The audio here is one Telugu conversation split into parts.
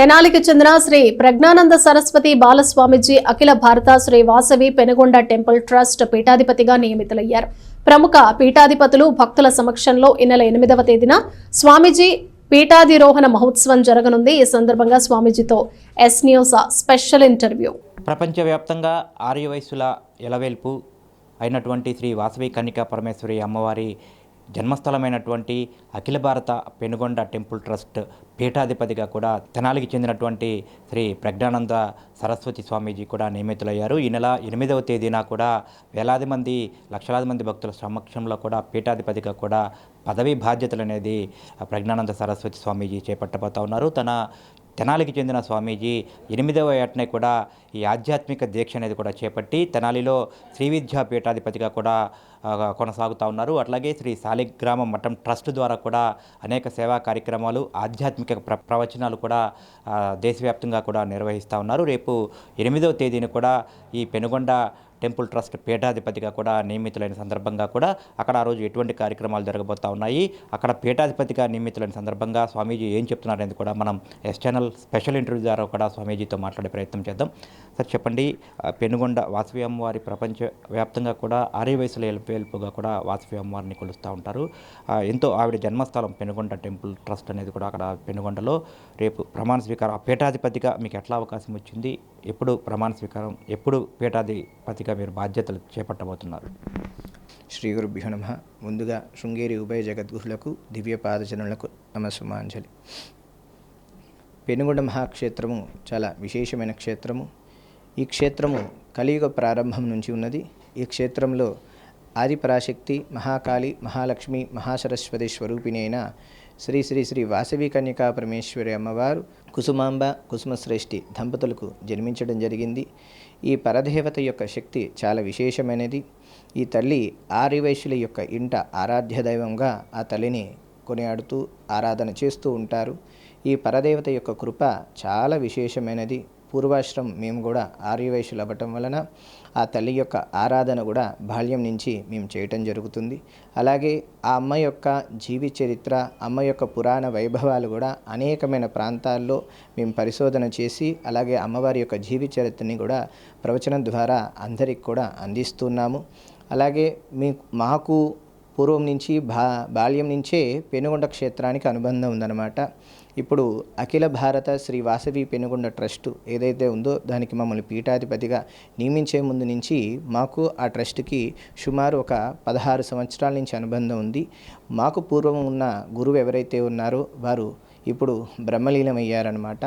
తెనాలికి చెందిన శ్రీ ప్రజ్ఞానంద సరస్వతి బాలస్వామిజీ అఖిల భారత శ్రీ వాసవి పెనుగొండ టెంపుల్ ట్రస్ట్ పీఠాధిపతిగా నియమితులయ్యారు. ప్రముఖ పీఠాధిపతులు భక్తుల సమక్షంలో ఈ నెల ఎనిమిదవ తేదీన స్వామీజీ పీఠాధిరోహణ మహోత్సవం జరగనుంది. ఈ సందర్భంగా స్వామీజీతో ఎస్ న్యూస్ స్పెషల్ ఇంటర్వ్యూ. ప్రపంచవ్యాప్తంగా ఆర్య వయస్సుల ఎలవేల్పు అయినటువంటి శ్రీ వాసవి కన్నికా పరమేశ్వరి అమ్మవారి జన్మస్థలమైనటువంటి అఖిల భారత పెనుగొండ టెంపుల్ ట్రస్ట్ పీఠాధిపతిగా కూడా తెనాలికి చెందినటువంటి శ్రీ ప్రజ్ఞానంద సరస్వతి స్వామీజీ కూడా నియమితులయ్యారు. ఈ నెల ఎనిమిదవ తేదీన కూడా వేలాది మంది లక్షలాది మంది భక్తుల సమక్షంలో కూడా పీఠాధిపతిగా కూడా పదవీ బాధ్యతలు అనేది ప్రజ్ఞానంద సరస్వతి స్వామీజీ చేపట్టబోతా ఉన్నారు. తన తెనాలికి చెందిన స్వామీజీ ఎనిమిదవ ఏటనే కూడా ఈ ఆధ్యాత్మిక దీక్ష అనేది కూడా చేపట్టి తెనాలిలో శ్రీ విద్యా పీఠాధిపతిగా కూడా కొనసాగుతూ ఉన్నారు. అట్లాగే శ్రీ శాలిగ్రామ మఠం ట్రస్ట్ ద్వారా కూడా అనేక సేవా కార్యక్రమాలు ఆధ్యాత్మిక ప్ర ప్రవచనాలు కూడా దేశవ్యాప్తంగా కూడా నిర్వహిస్తూ ఉన్నారు. రేపు ఎనిమిదవ తేదీని కూడా ఈ పెనుగొండ టెంపుల్ ట్రస్ట్ పీఠాధిపతిగా కూడా నియమితులైన సందర్భంగా కూడా అక్కడ ఆ రోజు ఎటువంటి కార్యక్రమాలు జరగబోతా ఉన్నాయి. అక్కడ పీఠాధిపతిగా నియమితులైన సందర్భంగా స్వామీజీ ఏం చెప్తున్నారనేది కూడా మనం ఎస్ ఛానల్ స్పెషల్ ఇంటర్వ్యూ ద్వారా కూడా స్వామీజీతో మాట్లాడే ప్రయత్నం చేద్దాం. సార్ చెప్పండి. పెనుగొండ వాసవి అమ్మవారి ప్రపంచ వ్యాప్తంగా కూడా అరే వయసుల ఎలుపుగా కూడా వాసవి అమ్మవారిని కొలుస్తూ ఉంటారు. ఎంతో ఆవిడ జన్మస్థలం పెనుగొండ టెంపుల్ ట్రస్ట్ అనేది కూడా అక్కడ పెనుగొండలో రేపు ప్రమాణ స్వీకారం ఆ పీఠాధిపతిగా మీకు ఎట్లా అవకాశం వచ్చింది? ఎప్పుడు ప్రమాణ స్వీకారం ఎప్పుడు పీఠాధిపతిగా మీరు బాధ్యతలు చేపట్టబోతున్నారు? శ్రీ గురుభ్యో నమ. ముందుగా శృంగేరి ఉభయ జగద్గురులకు దివ్య పాదజనులకు నమస్సుమాంజలి. పెనుగొండ మహాక్షేత్రము చాలా విశేషమైన క్షేత్రము. ఈ క్షేత్రము కలియుగ ప్రారంభం నుంచి ఉన్నది. ఈ క్షేత్రంలో ఆదిపరాశక్తి మహాకాళి మహాలక్ష్మి మహాసరస్వతి స్వరూపిణైన శ్రీ శ్రీ శ్రీ వాసవి కన్యకా పరమేశ్వరి అమ్మవారు కుసుమాంబ కుసుమశ్రేష్ఠి దంపతులకు జన్మించడం జరిగింది. ఈ పరదేవత యొక్క శక్తి చాలా విశేషమైనది. ఈ తల్లి ఆర్యవైశ్యుల యొక్క ఇంట ఆరాధ్య దైవంగా ఆ తల్లిని కొనియాడుతూ ఆరాధన చేస్తూ ఉంటారు. ఈ పరదేవత యొక్క కృప చాలా విశేషమైనది. పూర్వాశ్రం మేము కూడా ఆర్యవైశ్యులు అవ్వటం వలన ఆ తల్లి యొక్క ఆరాధన కూడా బాల్యం నుంచి మేము చేయటం జరుగుతుంది. అలాగే ఆ అమ్మ యొక్క జీవి చరిత్ర అమ్మ యొక్క పురాణ వైభవాలు కూడా అనేకమైన ప్రాంతాల్లో మేము పరిశోధన చేసి అలాగే అమ్మవారి యొక్క జీవి చరిత్రని కూడా ప్రవచనం ద్వారా అందరికి కూడా అందిస్తున్నాము. అలాగే మీ మాకు పూర్వం నుంచి బా బాల్యం నుంచే పెనుగొండ క్షేత్రానికి అనుబంధం ఉందన్నమాట. ఇప్పుడు అఖిల భారత శ్రీ వాసవి పెనుగొండ ట్రస్ట్ ఏదైతే ఉందో దానికి మమ్మల్ని పీఠాధిపతిగా నియమించే ముందు నుంచి మాకు ఆ ట్రస్ట్కి సుమారు ఒక పదహారు సంవత్సరాల నుంచి అనుబంధం ఉంది. మాకు పూర్వం ఉన్న గురువు ఎవరైతే ఉన్నారో వారు ఇప్పుడు బ్రహ్మలీనమయ్యారనమాట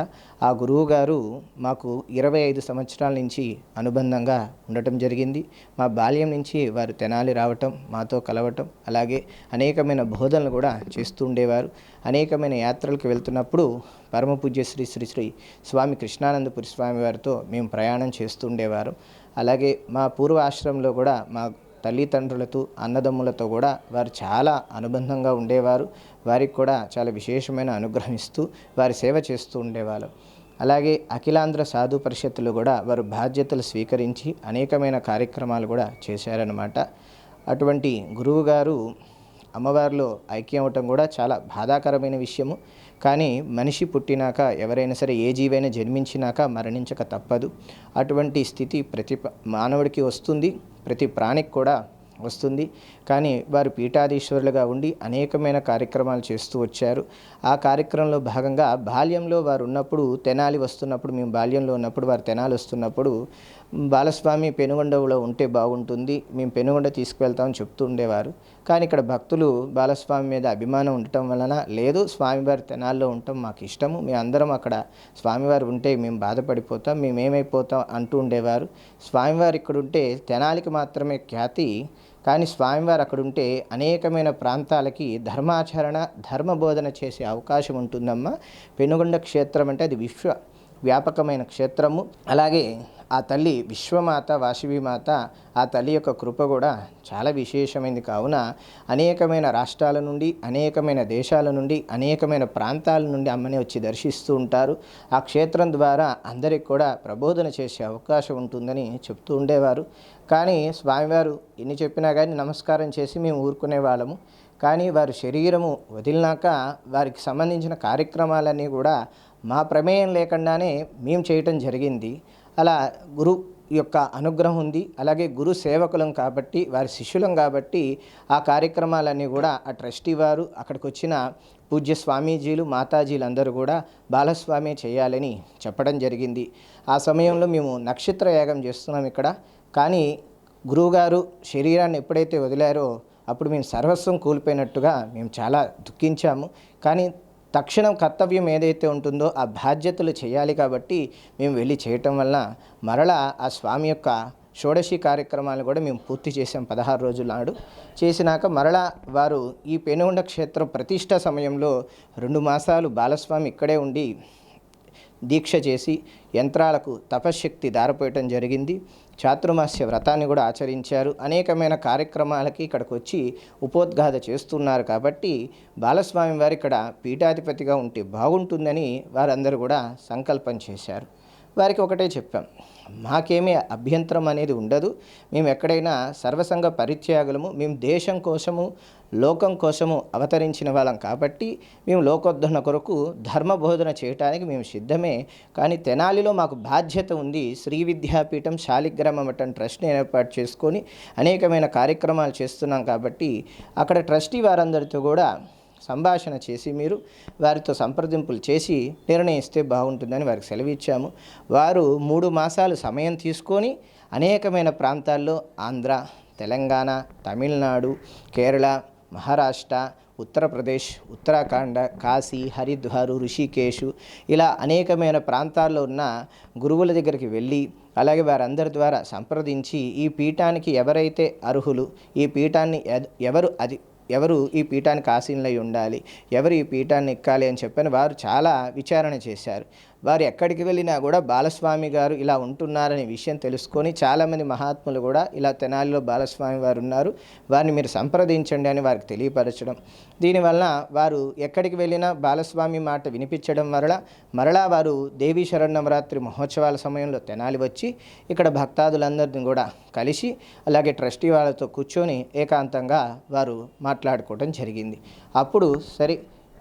ఆ గురువు గారు మాకు ఇరవై ఐదు సంవత్సరాల నుంచి అనుబంధంగా ఉండటం జరిగింది. మా బాల్యం నుంచి వారు తెనాలి రావటం మాతో కలవటం అలాగే అనేకమైన బోధనలు కూడా చేస్తూ ఉండేవారు. అనేకమైన యాత్రలకు వెళ్తున్నప్పుడు పరమ పూజ్య శ్రీ శ్రీ శ్రీ స్వామి కృష్ణానందపురి స్వామి వారితో మేము ప్రయాణం చేస్తూ ఉండేవారు. అలాగే మా పూర్వ ఆశ్రమంలో కూడా మా తల్లిదండ్రులతో అన్నదమ్ములతో కూడా వారు చాలా అనుబంధంగా ఉండేవారు. వారికి కూడా చాలా విశేషమైన అనుగ్రహిస్తూ వారి సేవ చేస్తూ ఉండేవారు అలాగే అఖిలాంధ్ర సాధు పరిషత్తులు కూడా వారు బాధ్యతలు స్వీకరించి అనేకమైన కార్యక్రమాలు కూడా చేశారనమాట అటువంటి గురువు గారు అమ్మవారిలో ఐక్యం అవటం కూడా చాలా బాధాకరమైన విషయము. కానీ మనిషి పుట్టినాక ఎవరైనా సరే ఏ జీవైనా జన్మించినాక మరణించక తప్పదు. అటువంటి స్థితి ప్రతి మానవుడికి వస్తుంది ప్రతి ప్రాణికి కూడా వస్తుంది. కానీ వారు పీఠాధీశ్వరులుగా ఉండి అనేకమైన కార్యక్రమాలు చేస్తూ వచ్చారు. ఆ కార్యక్రమంలో భాగంగా బాల్యంలో వారు ఉన్నప్పుడు తెనాలి వస్తున్నప్పుడు మేము బాల్యంలో ఉన్నప్పుడు వారు తెనాలి వస్తున్నప్పుడు బాలస్వామి పెనుగొండలో ఉంటే బాగుంటుంది మేము పెనుగొండ తీసుకువెళ్తామని చెప్తూ ఉండేవారు. కానీ ఇక్కడ భక్తులు బాలస్వామి మీద అభిమానం ఉండటం వలన లేదు స్వామివారి తెనాల్లో ఉండటం మాకు ఇష్టము మేము అందరం అక్కడ స్వామివారు ఉంటే మేము బాధపడిపోతాం మేమేమైపోతాం అంటూ ఉండేవారు. స్వామివారు ఇక్కడ ఉంటే తెనాలికి మాత్రమే ఖ్యాతి కానీ స్వామివారు అక్కడ ఉంటే అనేకమైన ప్రాంతాలకి ధర్మాచరణ ధర్మబోధన చేసే అవకాశం ఉంటుందమ్మా. పెనుగొండ క్షేత్రం అంటే అది విశ్వ వ్యాపకమైన క్షేత్రము. అలాగే ఆ తల్లి విశ్వమాత వాసవిమాత ఆ తల్లి యొక్క కృప కూడా చాలా విశేషమైనది కావున అనేకమైన రాష్ట్రాల నుండి అనేకమైన దేశాల నుండి అనేకమైన ప్రాంతాల నుండి అమ్మని వచ్చి దర్శిస్తూ ఉంటారు. ఆ క్షేత్రం ద్వారా అందరికి కూడా ప్రబోధన చేసే అవకాశం ఉంటుందని చెప్తూ ఉండేవారు. కానీ స్వామివారు ఎన్ని చెప్పినా కానీ నమస్కారం చేసి మేము ఊరుకునే వాళ్ళము. కానీ వారి శరీరము వదిలినాక వారికి సంబంధించిన కార్యక్రమాలన్నీ కూడా మా ప్రమేయం లేకుండానే మేము చేయటం జరిగింది. అలా గురు యొక్క అనుగ్రహం ఉంది. అలాగే గురు సేవకులం కాబట్టి వారి శిష్యులం కాబట్టి ఆ కార్యక్రమాలన్నీ కూడా ఆ ట్రస్టీ వారు అక్కడికి వచ్చిన పూజ్య స్వామీజీలు మాతాజీలు అందరూ కూడా బాలస్వామి చేయాలని చెప్పడం జరిగింది. ఆ సమయంలో మేము నక్షత్ర యాగం చేస్తున్నాం ఇక్కడ. కానీ గురువుగారు శరీరాన్ని ఎప్పుడైతే వదిలారో అప్పుడు మేము సర్వస్వం కోల్పోయినట్టుగా మేము చాలా దుఃఖించాము. కానీ తక్షణం కర్తవ్యం ఏదైతే ఉంటుందో ఆ బాధ్యతలు చేయాలి కాబట్టి మేము వెళ్ళి చేయటం వలన మరలా ఆ స్వామి యొక్క షోడశి కార్యక్రమాలు కూడా మేము పూర్తి చేసాం పదహారు రోజుల నాడు. చేసినాక మరలా వారు ఈ పెనుగొండ క్షేత్రం ప్రతిష్ట సమయంలో రెండు మాసాలు బాలస్వామి ఇక్కడే ఉండి దీక్ష చేసి యంత్రాలకు తపశ్శక్తి దారపోయటం జరిగింది. చాతుర్మాస్య వ్రతాన్ని కూడా ఆచరించారు. అనేకమైన కార్యక్రమాలకి ఇక్కడికి వచ్చి ఉపోద్ఘాత చేస్తున్నారు కాబట్టి బాలస్వామి వారు ఇక్కడ పీఠాధిపతిగా ఉంటే బాగుంటుందని వారందరూ కూడా సంకల్పం చేశారు. వారికి ఒకటే చెప్పాం. మాకేమీ అభ్యంతరం అనేది ఉండదు. మేము ఎక్కడైనా సర్వసంగ పరిత్యాగులము మేము దేశం కోసము లోకం కోసము అవతరించిన వాళ్ళం కాబట్టి మేము లోకోద్ధరణ కొరకు ధర్మ బోధన చేయటానికి మేము సిద్ధమే. కానీ తెనాలిలో మాకు బాధ్యత ఉంది శ్రీ విద్యాపీఠం శాలిగ్రామ మఠం ట్రస్ట్ని ఏర్పాటు చేసుకొని అనేకమైన కార్యక్రమాలు చేస్తున్నాం కాబట్టి అక్కడ ట్రస్టీ వారందరితో కూడా సంభాషణ చేసి మీరు వారితో సంప్రదింపులు చేసి నిర్ణయిస్తే బాగుంటుందని వారికి సెలవిచ్చాము. వారు మూడు మాసాలు సమయం తీసుకొని అనేకమైన ప్రాంతాల్లో ఆంధ్ర తెలంగాణ తమిళనాడు కేరళ మహారాష్ట్ర ఉత్తరప్రదేశ్ ఉత్తరాఖండ కాశీ హరిద్వారు ఋషికేశు ఇలా అనేకమైన ప్రాంతాల్లో ఉన్న గురువుల దగ్గరికి వెళ్ళి అలాగే వారందరి ద్వారా సంప్రదించి ఈ పీఠానికి ఎవరైతే అర్హులు ఈ పీఠాన్ని ఎవరు అది ఎవరు ఈ పీఠానికి ఆసీనులై ఉండాలి? ఎవరు ఈ పీఠాన్ని ఎక్కాలి అని చెప్పని వారు చాలా విచారణ చేశారు. వారు ఎక్కడికి వెళ్ళినా కూడా బాలస్వామి గారు ఇలా ఉంటున్నారనే విషయం తెలుసుకొని చాలామంది మహాత్ములు కూడా ఇలా తెనాలిలో బాలస్వామి వారు ఉన్నారు. వారిని మీరు సంప్రదించండి అని వారికి తెలియపరచడం. దీనివల్ల వారు ఎక్కడికి వెళ్ళినా బాలస్వామి మాట వినిపించడం వల్ల మరలా వారు దేవీ శరణవరాత్రి మహోత్సవాల సమయంలో తెనాలి వచ్చి ఇక్కడ భక్తాదులందరిని కూడా కలిసి అలాగే ట్రస్టీ వాళ్ళతో కూర్చొని ఏకాంతంగా వారు మాట్లాడుకోవడం జరిగింది. అప్పుడు సరే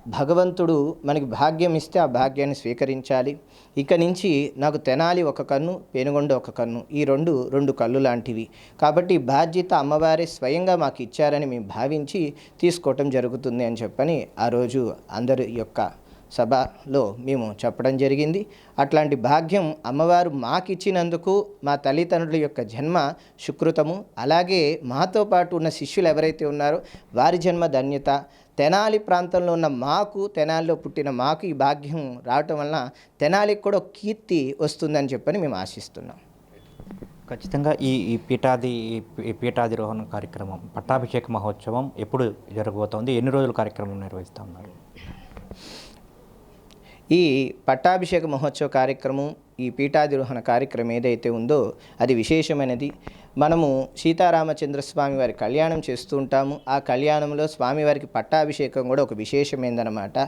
భగవంతుడు మనకి భాగ్యం ఇస్తే ఆ భాగ్యాన్ని స్వీకరించాలి. ఇక నుంచి నాకు తెనాలి ఒక కన్ను పెనుగొండ ఒక కన్ను ఈ రెండు రెండు కళ్ళు లాంటివి. కాబట్టి బాధ్యత అమ్మవారే స్వయంగా మాకు ఇచ్చారని మేము భావించి తీసుకోవటం జరుగుతుంది అని చెప్పని ఆ రోజు అందరి యొక్క సభలో మేము చెప్పడం జరిగింది. అట్లాంటి భాగ్యం అమ్మవారు మాకిచ్చినందుకు మా తల్లిదండ్రుల యొక్క జన్మ సుకృతము. అలాగే మాతో పాటు ఉన్న శిష్యులు ఎవరైతే ఉన్నారో వారి జన్మ ధన్యత తెనాలి ప్రాంతంలో ఉన్న మాకు తెనాలిలో పుట్టిన మాకు ఈ భాగ్యం రావటం వలన తెనాలికి కూడా కీర్తి వస్తుందని చెప్పని మేము ఆశిస్తున్నాం. ఖచ్చితంగా ఈ ఈ పీఠాది పీఠాధిరోహణ కార్యక్రమం పట్టాభిషేక మహోత్సవం ఎప్పుడు జరగబోతోంది? ఎన్ని రోజుల కార్యక్రమం నిర్వహిస్తూ ఉన్నారు ఈ పట్టాభిషేక మహోత్సవ కార్యక్రమం ఈ పీఠాధిరోహణ కార్యక్రమం ఏదైతే ఉందో అది విశేషమైనది. మనము సీతారామచంద్ర స్వామి వారి కళ్యాణం చేస్తూ ఉంటాము. ఆ కళ్యాణంలో స్వామివారికి పట్టాభిషేకం కూడా ఒక విశేషమైందనమాట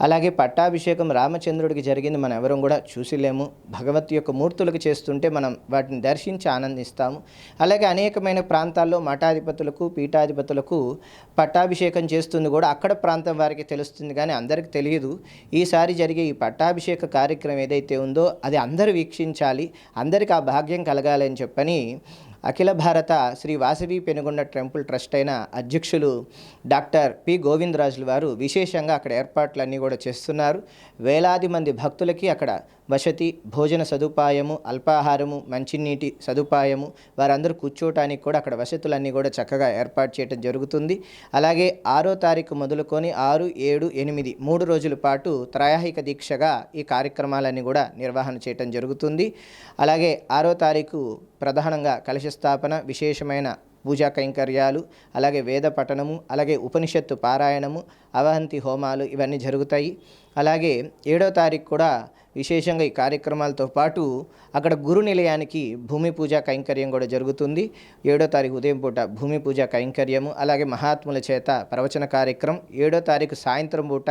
అలాగే పట్టాభిషేకం రామచంద్రుడికి జరిగింది మనం ఎవరం కూడా చూసిలేము. భగవత్ యొక్క మూర్తులకు చేస్తుంటే మనం వాటిని దర్శించి ఆనందిస్తాము. అలాగే అనేకమైన ప్రాంతాల్లో మఠాధిపతులకు పీఠాధిపతులకు పట్టాభిషేకం చేస్తుంది కూడా అక్కడ ప్రాంతం వారికి తెలుస్తుంది. కానీ అందరికీ తెలియదు. ఈసారి జరిగే ఈ పట్టాభిషేక కార్యక్రమం ఏదైతే ఉందో అది అందరూ వీక్షించాలి అందరికీ ఆ భాగ్యం కలగాలని చెప్పని అఖిల భారత శ్రీ వాసవి పెనుగొండ టెంపుల్ ట్రస్ట్ అయిన అధ్యక్షులు డాక్టర్ పి. గోవిందరాజులు వారు విశేషంగా అక్కడ ఏర్పాట్లన్నీ కూడా చేస్తున్నారు. వేలాది మంది భక్తులకి అక్కడ వసతి భోజన సదుపాయము అల్పాహారము మంచినీటి సదుపాయము వారందరూ కూర్చోవటానికి కూడా అక్కడ వసతులన్నీ కూడా చక్కగా ఏర్పాటు చేయడం జరుగుతుంది. అలాగే ఆరో తారీఖు మొదలుకొని ఆరు ఏడు ఎనిమిది మూడు రోజుల పాటు త్రయాహిక దీక్షగా ఈ కార్యక్రమాలన్నీ కూడా నిర్వహణ చేయటం జరుగుతుంది. అలాగే ఆరో తారీఖు ప్రధానంగా కలశ స్థాపన విశేషమైన పూజా కైంకర్యాలు అలాగే వేద పఠనము అలాగే ఉపనిషత్తు పారాయణము అవహంతి హోమాలు ఇవన్నీ జరుగుతాయి. అలాగే ఏడో తారీఖు కూడా విశేషంగా ఈ కార్యక్రమాలతో పాటు అక్కడ గురు నిలయానికి భూమి పూజ కైంకర్యం కూడా జరుగుతుంది. ఏడో తారీఖు ఉదయం పూట భూమి పూజ కైంకర్యము అలాగే మహాత్ముల చేత ప్రవచన కార్యక్రమం ఏడో తారీఖు సాయంత్రం పూట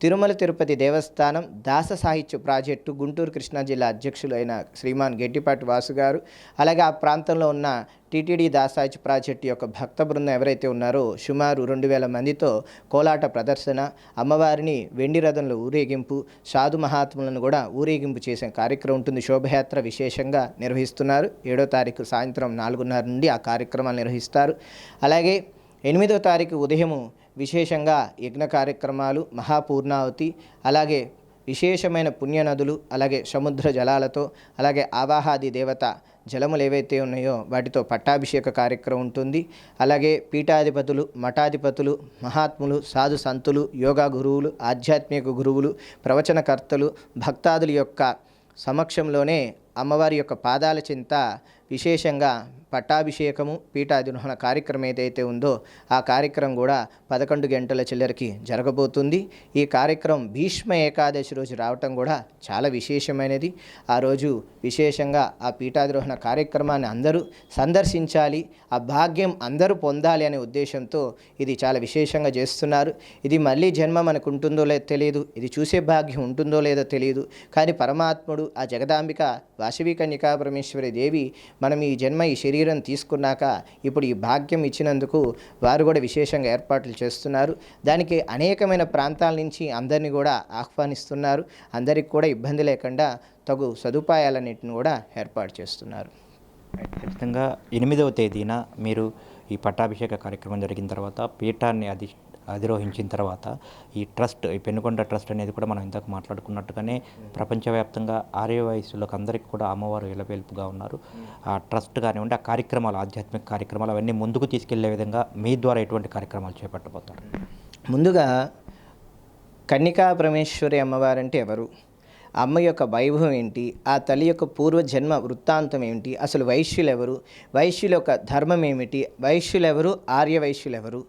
తిరుమల తిరుపతి దేవస్థానం దాస సాహిత్య ప్రాజెక్టు గుంటూరు కృష్ణా జిల్లా అధ్యక్షులు అయిన శ్రీమాన్ గెట్టిపాటి వాసు గారు అలాగే ఆ ప్రాంతంలో ఉన్న టీటీడీ దాసాయిచ్ ప్రాజెక్టు యొక్క భక్త బృందం ఎవరైతే ఉన్నారో సుమారు రెండు వేల మందితో కోలాట ప్రదర్శన అమ్మవారిని వెండి రథంలో ఊరేగింపు సాధు మహాత్ములను కూడా ఊరేగింపు చేసే కార్యక్రమం ఉంటుంది. శోభయాత్ర విశేషంగా నిర్వహిస్తున్నారు. ఏడో తారీఖు సాయంత్రం నాలుగున్నర నుండి ఆ కార్యక్రమాలు నిర్వహిస్తారు. అలాగే ఎనిమిదో తారీఖు ఉదయము విశేషంగా యజ్ఞ కార్యక్రమాలు మహాపూర్ణావతి అలాగే విశేషమైన పుణ్యనదులు అలాగే సముద్ర జలాలతో అలాగే ఆవాహాది దేవత జలములు ఏవైతే ఉన్నాయో వాటితో పట్టాభిషేక కార్యక్రమం ఉంటుంది. అలాగే పీఠాధిపతులు మఠాధిపతులు మహాత్ములు సాధు సంతులు యోగా గురువులు ఆధ్యాత్మిక గురువులు ప్రవచనకర్తలు భక్తాదుల యొక్క సమక్షంలోనే అమ్మవారి యొక్క పాదాల చింత విశేషంగా పట్టాభిషేకము పీఠాధిరోహణ కార్యక్రమం ఏదైతే ఉందో ఆ కార్యక్రమం కూడా పదకొండు గంటల చిల్లరకి జరగబోతుంది. ఈ కార్యక్రమం భీష్మ ఏకాదశి రోజు రావటం కూడా చాలా విశేషమైనది. ఆ రోజు విశేషంగా ఆ పీఠాధిరోహణ కార్యక్రమాన్ని అందరూ సందర్శించాలి ఆ భాగ్యం అందరూ పొందాలి అనే ఉద్దేశంతో ఇది చాలా విశేషంగా చేస్తున్నారు. ఇది మళ్ళీ జన్మ మనకు ఉంటుందో లేదో తెలియదు ఇది చూసే భాగ్యం ఉంటుందో లేదో తెలియదు. కానీ పరమాత్ముడు ఆ జగదాంబిక వాసవి కన్యకా పరమేశ్వరి దేవి మనం ఈ జన్మ ఈ శరీరం తీసుకున్నాక ఇప్పుడు ఈ భాగ్యం ఇచ్చినందుకు వారు కూడా విశేషంగా ఏర్పాట్లు చేస్తున్నారు. దానికి అనేకమైన ప్రాంతాల నుంచి అందరినీ కూడా ఆహ్వానిస్తున్నారు. అందరికి కూడా ఇబ్బంది లేకుండా తగు సదుపాయాలన్నింటిని కూడా ఏర్పాటు చేస్తున్నారు. ఖచ్చితంగా ఎనిమిదవ తేదీన మీరు ఈ పట్టాభిషేక కార్యక్రమం జరిగిన తర్వాత పీఠాన్ని అధి అధిరోహించిన తర్వాత ఈ ట్రస్ట్ ఈ పెనుకొండ ట్రస్ట్ అనేది కూడా మనం ఇంతకు మాట్లాడుకున్నట్టుగానే ప్రపంచవ్యాప్తంగా ఆర్య వయసులకు అందరికీ కూడా అమ్మవారు ఇలవేల్పుగా ఉన్నారు. ఆ ట్రస్ట్ కానివ్వండి ఆ కార్యక్రమాలు ఆధ్యాత్మిక కార్యక్రమాలు అవన్నీ ముందుకు తీసుకెళ్ళే విధంగా మీ ద్వారా ఎటువంటి కార్యక్రమాలు చేపట్టబోతారు ముందుగా కన్నికా పరమేశ్వరి అమ్మవారంటే ఎవరు? అమ్మ యొక్క వైభవం ఏంటి? ఆ తల్లి యొక్క పూర్వజన్మ వృత్తాంతం ఏమిటి అసలు వైశ్యులు ఎవరు వైశ్యుల యొక్క ధర్మం ఏమిటి? వైశ్యులు ఎవరు ఆర్య వైశ్యులెవరు?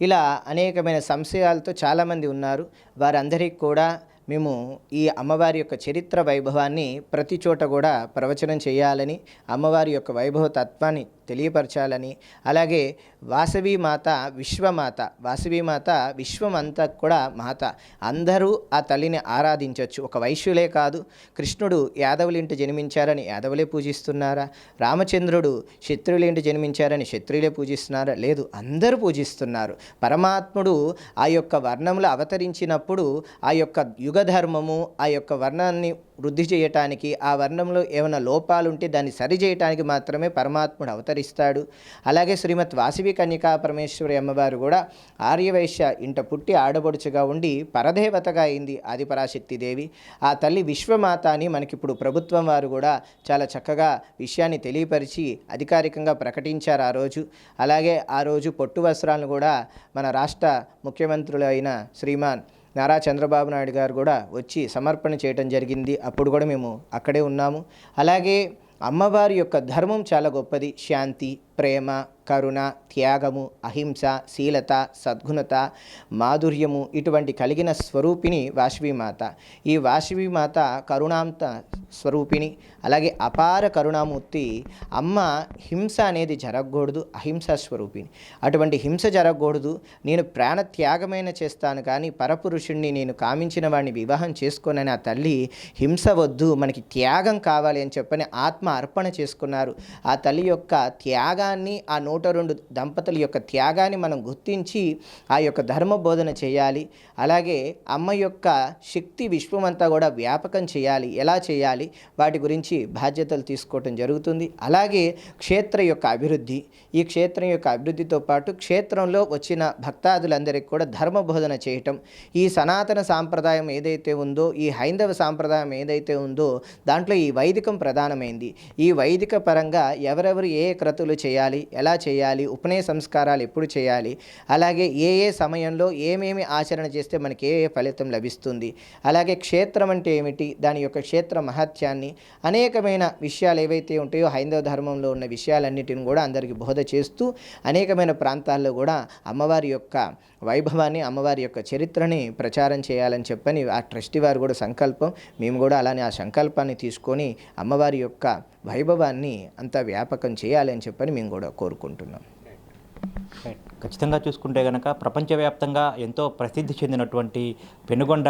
ఇలా అనేకమైన సంశయాలతో చాలామంది ఉన్నారు. వారందరికీ కూడా మేము ఈ అమ్మవారి యొక్క చరిత్ర వైభవాన్ని ప్రతి చోట కూడా ప్రవచనం చేయాలని అమ్మవారి యొక్క వైభవ తత్వాన్ని తెలియపరచాలని అలాగే వాసవి మాత విశ్వమాత వాసవి మాత విశ్వమంతా కూడా మాత. అందరూ ఆ తల్లిని ఆరాధించవచ్చు ఒక వైశ్యులే కాదు కృష్ణుడు యాదవులింటి జన్మించారని యాదవులే పూజిస్తున్నారా? రామచంద్రుడు శత్రువులేంటి జన్మించారని శత్రువులే పూజిస్తున్నారా? లేదు అందరూ పూజిస్తున్నారు. పరమాత్ముడు ఆ యొక్క వర్ణములు అవతరించినప్పుడు ఆ యొక్క యుగధర్మము ఆ యొక్క వర్ణాన్ని వృద్ధి చేయటానికి ఆ వర్ణంలో ఏమైనా లోపాలు ఉంటే దాన్ని సరిచేయటానికి మాత్రమే పరమాత్ముడు అవతరిస్తాడు. అలాగే శ్రీమద్ వాసవి కన్యకా పరమేశ్వరి అమ్మవారు కూడా ఆర్యవైశ్య ఇంట పుట్టి ఆడబడుచుగా ఉండి పరదేవతగా అయింది ఆదిపరాశక్తి దేవి. ఆ తల్లి విశ్వమాత అని మనకిప్పుడు ప్రభుత్వం వారు కూడా చాలా చక్కగా విషయాన్ని తెలియపరిచి అధికారికంగా ప్రకటించారు ఆ రోజు. అలాగే ఆ రోజు పొట్టు వస్త్రాలను కూడా మన రాష్ట్ర ముఖ్యమంత్రులు అయిన శ్రీమాన్ నారా చంద్రబాబు నాయుడు గారు కూడా వచ్చి సమర్పణ చేయడం జరిగింది. అప్పుడు కూడా మేము అక్కడే ఉన్నాము. అలాగే అమ్మవారి యొక్క ధర్మం చాలా గొప్పది. శాంతి ప్రేమ కరుణ త్యాగము అహింస శీలత సద్గుణత మాధుర్యము ఇటువంటి కలిగిన స్వరూపిణి వాసవిమాత ఈ వాసవిమాత కరుణాంత స్వరూపిణి అలాగే అపార కరుణామూర్తి అమ్మ హింస అనేది జరగకూడదు అహింస స్వరూపిణి. అటువంటి హింస జరగకూడదు నేను ప్రాణ త్యాగమైన చేస్తాను కానీ పరపురుషుణ్ణి నేను కామించిన వాడిని వివాహం చేసుకోనని ఆ తల్లి హింస వద్దు మనకి త్యాగం కావాలి అని చెప్పని ఆత్మ అర్పణ చేసుకున్నారు. ఆ తల్లి యొక్క త్యాగాన్ని ఆ నూట రెండు దంపతుల యొక్క త్యాగాన్ని మనం గుర్తించి ఆ యొక్క ధర్మ బోధన చేయాలి. అలాగే అమ్మ యొక్క శక్తి విశ్వమంతా కూడా వ్యాపకం చేయాలి. ఎలా చేయాలి? వాటి గురించి బాధ్యతలు తీసుకోవటం జరుగుతుంది. అలాగే క్షేత్ర యొక్క అభివృద్ధి. ఈ క్షేత్రం యొక్క అభివృద్ధితో పాటు క్షేత్రంలో వచ్చిన భక్తాదులందరికీ కూడా ధర్మ బోధన చేయటం. ఈ సనాతన సాంప్రదాయం ఏదైతే ఉందో ఈ హైందవ సాంప్రదాయం ఏదైతే ఉందో దాంట్లో ఈ వైదికం ప్రధానమైంది. ఈ వైదిక పరంగా ఎవరెవరు ఏ క్రతులు చేయాలి చేయాలి ఎలా చేయాలి ఉపనయ సంస్కారాలు ఎప్పుడు చేయాలి అలాగే ఏ ఏ సమయంలో ఏమేమి ఆచరణ చేస్తే మనకి ఏ ఏ ఫలితం లభిస్తుంది అలాగే క్షేత్రం అంటే ఏమిటి దాని యొక్క క్షేత్ర మహత్యాన్ని అనేకమైన విషయాలు ఏవైతే ఉంటాయో హైందవ ధర్మంలో ఉన్న విషయాలన్నిటిని కూడా అందరికీ బోధ చేస్తూ అనేకమైన ప్రాంతాల్లో కూడా అమ్మవారి యొక్క వైభవాన్ని అమ్మవారి యొక్క చరిత్రని ప్రచారం చేయాలని చెప్పని ఆ ట్రస్టీ వారు కూడా సంకల్పం. మేము కూడా అలానే ఆ సంకల్పాన్ని తీసుకొని అమ్మవారి యొక్క వైభవాన్ని అంతా వ్యాపకం చేయాలని చెప్పని మేము కూడా కోరుకుంటున్నాం. ఖచ్చితంగా చూసుకుంటే కనుక ప్రపంచవ్యాప్తంగా ఎంతో ప్రసిద్ధి చెందినటువంటి పెనుగొండ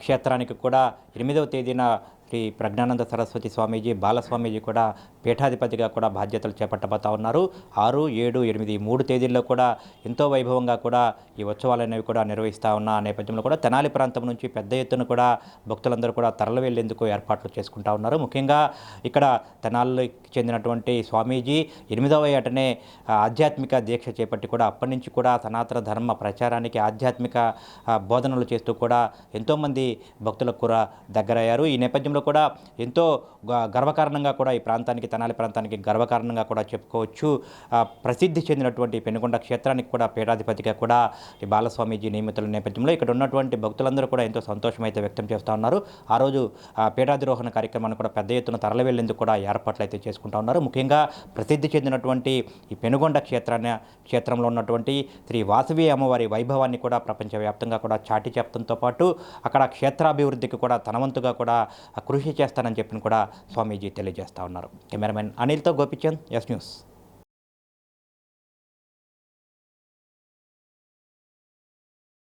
క్షేత్రానికి కూడా ఎనిమిదవ తేదీన శ్రీ ప్రజ్ఞానంద సరస్వతి స్వామీజీ బాలస్వామీజీ కూడా పీఠాధిపతిగా కూడా బాధ్యతలు చేపట్టబోతా ఉన్నారు. ఆరు ఏడు ఎనిమిది మూడు తేదీల్లో కూడా ఎంతో వైభవంగా కూడా ఈ ఉత్సవాలు అనేవి కూడా నిర్వహిస్తూ ఉన్న నేపథ్యంలో కూడా తెనాలి ప్రాంతం నుంచి పెద్ద ఎత్తున కూడా భక్తులందరూ కూడా తరలి వెళ్ళేందుకు ఏర్పాట్లు చేసుకుంటా ఉన్నారు. ముఖ్యంగా ఇక్కడ తెనాలికి చెందినటువంటి స్వామీజీ ఎనిమిదవ ఏటనే ఆధ్యాత్మిక దీక్ష చేపట్టి కూడా అప్పటి నుంచి కూడా సనాతన ధర్మ ప్రచారానికి ఆధ్యాత్మిక బోధనలు చేస్తూ కూడా ఎంతోమంది భక్తులకు కూడా దగ్గరయ్యారు. ఈ నేపథ్యంలో కూడా ఎంతో గ- గర్వకారణంగా కూడా ఈ ప్రాంతానికి తెనాలి ప్రాంతానికి గర్వకారణంగా కూడా చెప్పుకోవచ్చు. ప్రసిద్ధి చెందినటువంటి పెనుగొండ క్షేత్రానికి కూడా పీఠాధిపతిగా కూడా ఈ బాలస్వామీజీ నియమితుల నేపథ్యంలో ఇక్కడ ఉన్నటువంటి భక్తులందరూ కూడా ఎంతో సంతోషం అయితే వ్యక్తం చేస్తూ ఉన్నారు. ఆ రోజు ఆ, పీఠాధిరోహణ కార్యక్రమాన్ని కూడా పెద్ద ఎత్తున తరలి వెళ్ళేందుకు కూడా ఏర్పాట్లు అయితే చేసుకుంటా ఉన్నారు. ముఖ్యంగా ప్రసిద్ధి చెందినటువంటి ఈ పెనుగొండ క్షేత్రాన్ని క్షేత్రంలో ఉన్నటువంటి శ్రీ వాసవి అమ్మవారి వైభవాన్ని కూడా ప్రపంచవ్యాప్తంగా కూడా చాటి చెప్పడంతో పాటు అక్కడ క్షేత్రాభివృద్ధికి కూడా తనవంతుగా కూడా కృషి చేస్తానని చెప్పిన కూడా స్వామీజీ తెలియజేస్తూ ఉన్నారు. కెమెరామెన్ అనిల్తో గోపిచంద్ ఎస్ న్యూస్